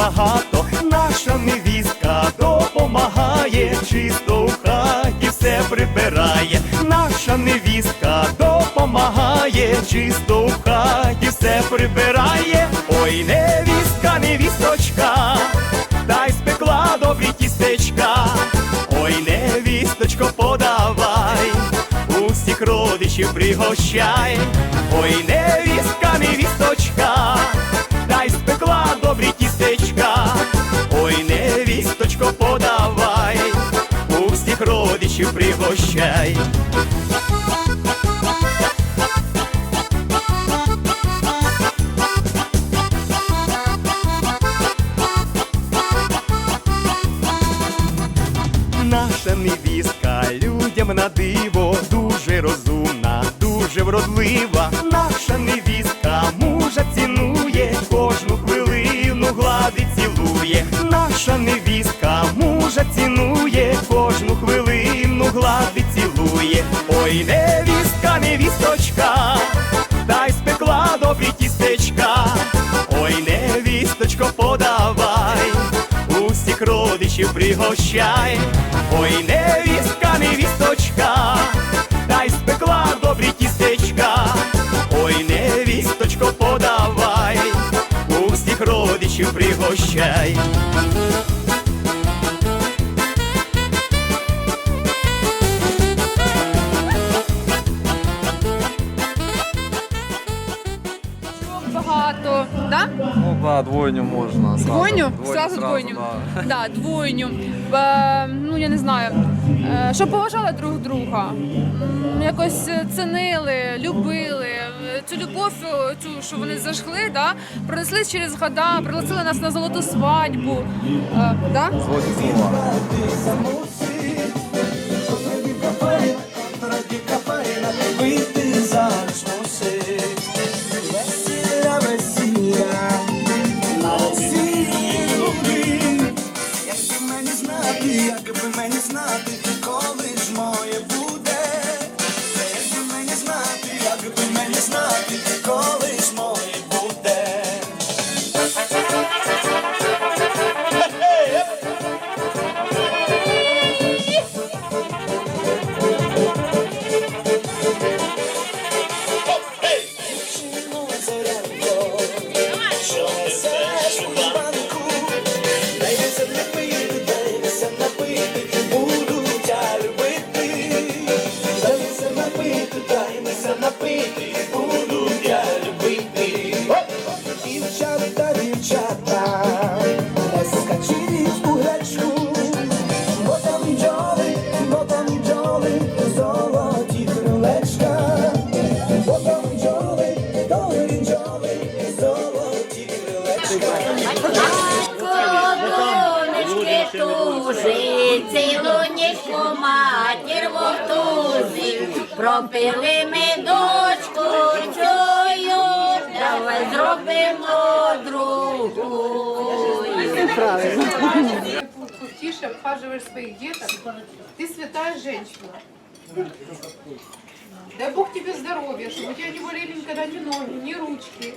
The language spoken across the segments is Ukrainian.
багато, наша невістка допомагає, чисто в хаті все прибирає, наша невістка допомагає, чисто в хаті все прибирає. Ой, невістка, невісточка, дай спекла добрі тістечка. Ой, невісточко, подавай, усіх родичів пригощай. Ой, невістка, невісточка, пригощай. Наша невістка людям на диво дуже розумна, дуже вродлива. Наша невістка мужа цінує, кожну хвилину гладить, цілує. Наша невістка мужа цінує, кожну хвилину гладить, цілує. Ой, невістка, невісточка, дай спекла добрі тістечка. Ой, невісточко, подавай усіх родичів пригощай. Ой, невістка, невісточка, дай спекла добрі тістечка. Ой, невісточко, подавай, усіх родичів пригощай. Двойню можно. Сразу. Двойню? Сразу двойню. Да. Да, двойню. Е, ну я не знаю. Е, щоб поважали друг друга. М, Якось цінили, любили. Цю любов, е, цю, що вони зажгли, да, пронесли через года, пригласили нас на золоту свадьбу. Е, да? Злоті слова. Пропили ми дочку, чую, давай зробимо другу. тише обхаживаешь своих деток, ты святая женщина. Дай Бог тебе здоровья, чтобы у тебя не болели никогда ни ноги, ни ручки,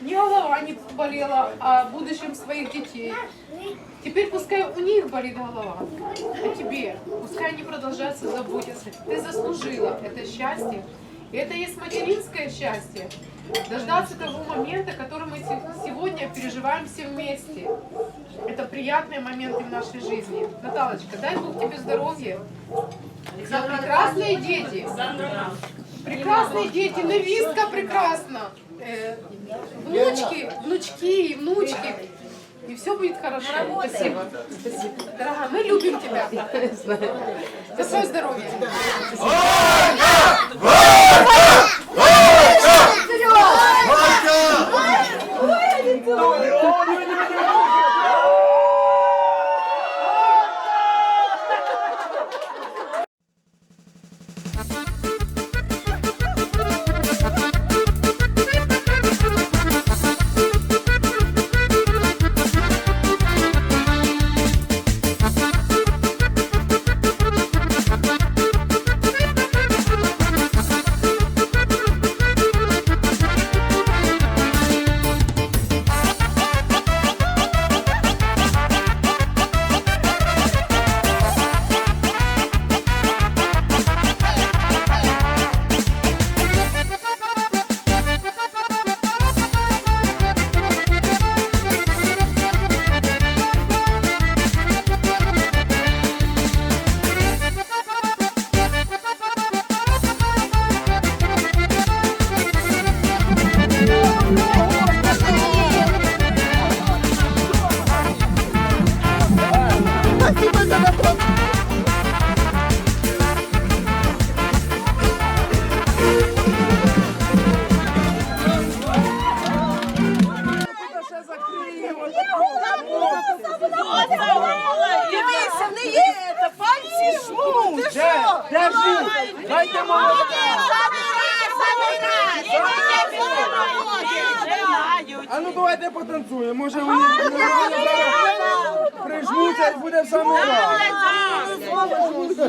ни голова не болела о будущем своих детей. Теперь пускай у них болит голова, а тебе, пускай они продолжают заботиться. Ты заслужила это счастье. И это есть материнское счастье. Дождаться того момента, который мы се- сегодня переживаем все вместе. Это приятные моменты в нашей жизни. Наталочка, дай Бог тебе здоровья. За прекрасные дети. Прекрасные дети. Невистка прекрасна. Э, внучки, внучки и внучки. И все будет хорошо. Спасибо. Спасибо. Дорогая, мы любим тебя. За свое здоровье.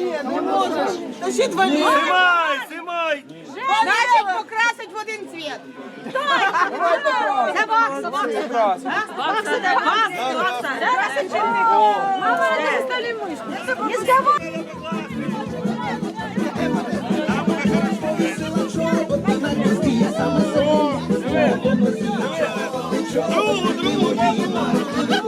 Ні, не можеш. Та ще два Знімай, знімай! Значить, покрасить в один цвіт. Це вакса, вакса. Вакса, дай вакса, вакса. Зараз Мама, не стали мишку. Не здавай. Другу, другу, другу.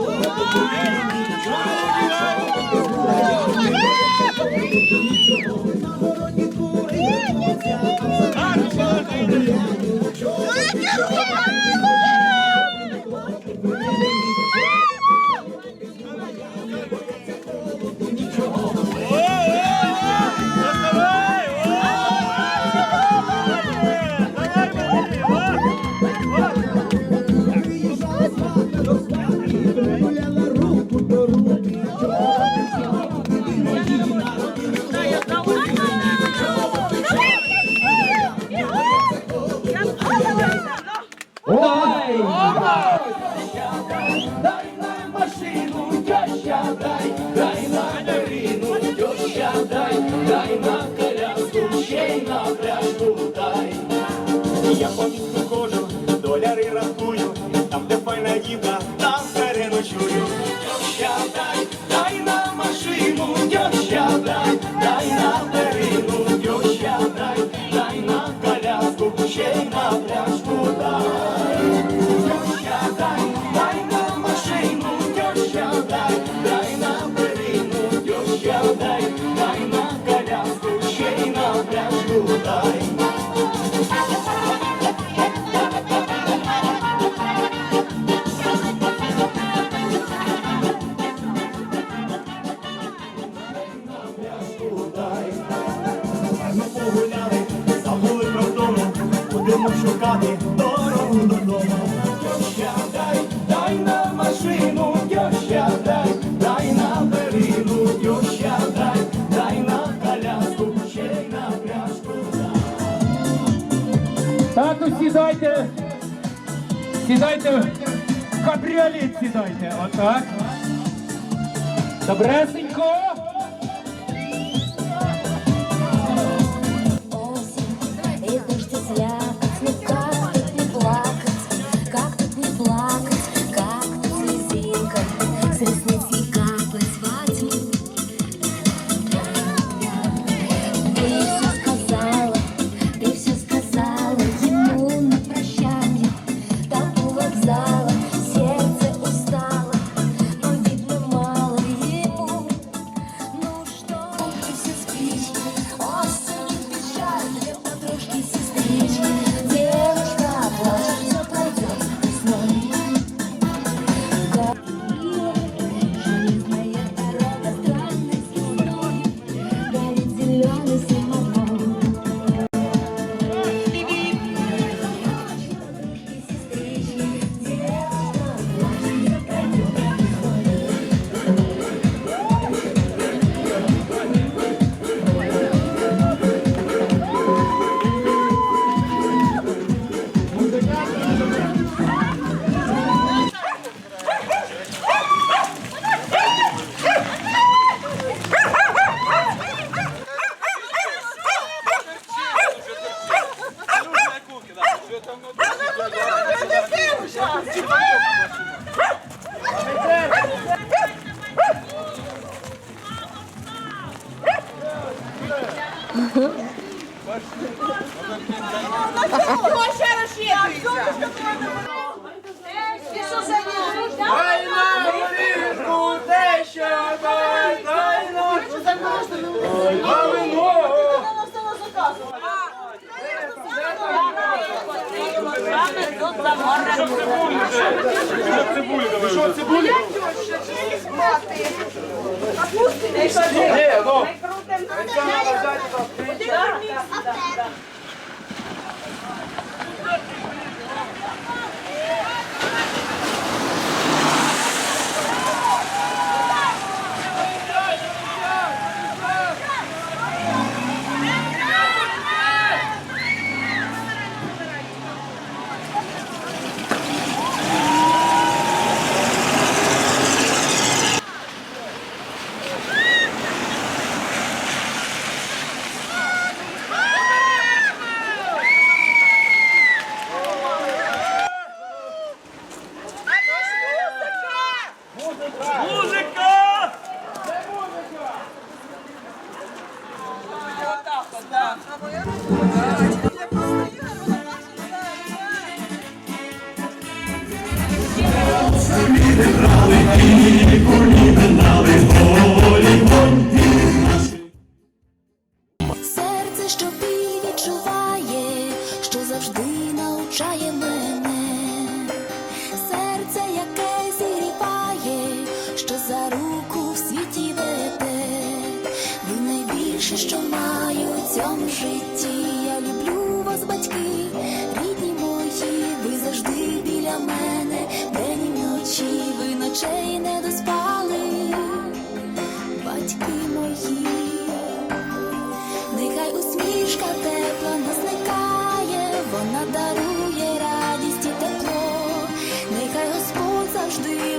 будемо шукати дорогу додому. Тьоща, дай, дай на машину, тьоща, дай, дай на берину, тьоща, дай, дай на коляску, ще й на пляшку. Так, а ну сідайте, сідайте, в кабріолет сідайте, отак. Добре? Що цибулі? Ні, ну. Ти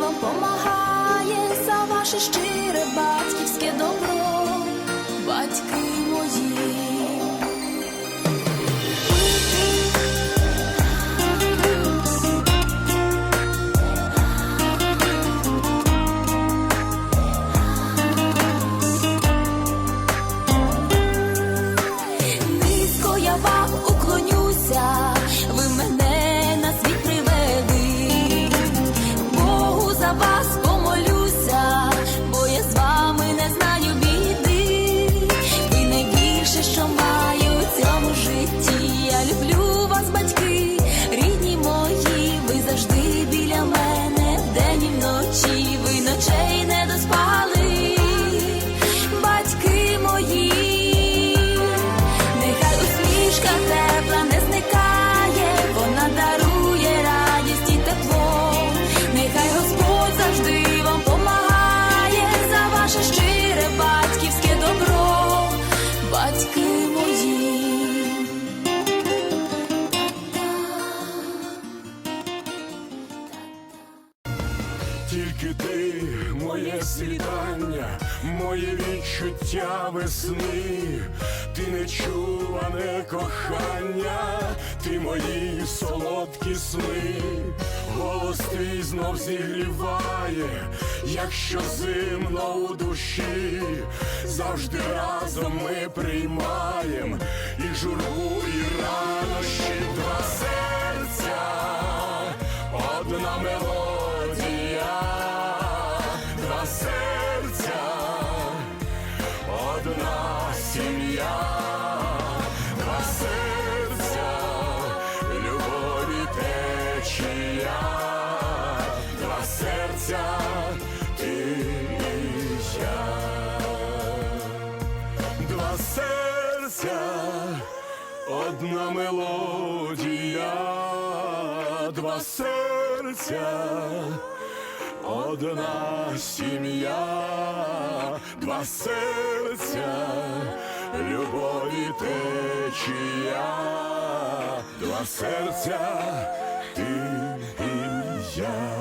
нам помагає за ваше щире батьківське добро, батьки. сни, ти нечуване кохання, ти мої солодкі сни, голос твій знов зігріває, якщо зимно у душі, завжди разом ми приймаєм і журбу, і радощі, два серця, одна мелодія. серця одна мелодія, два серця, одна сім'я, два серця, любові течія, два серця ти і я.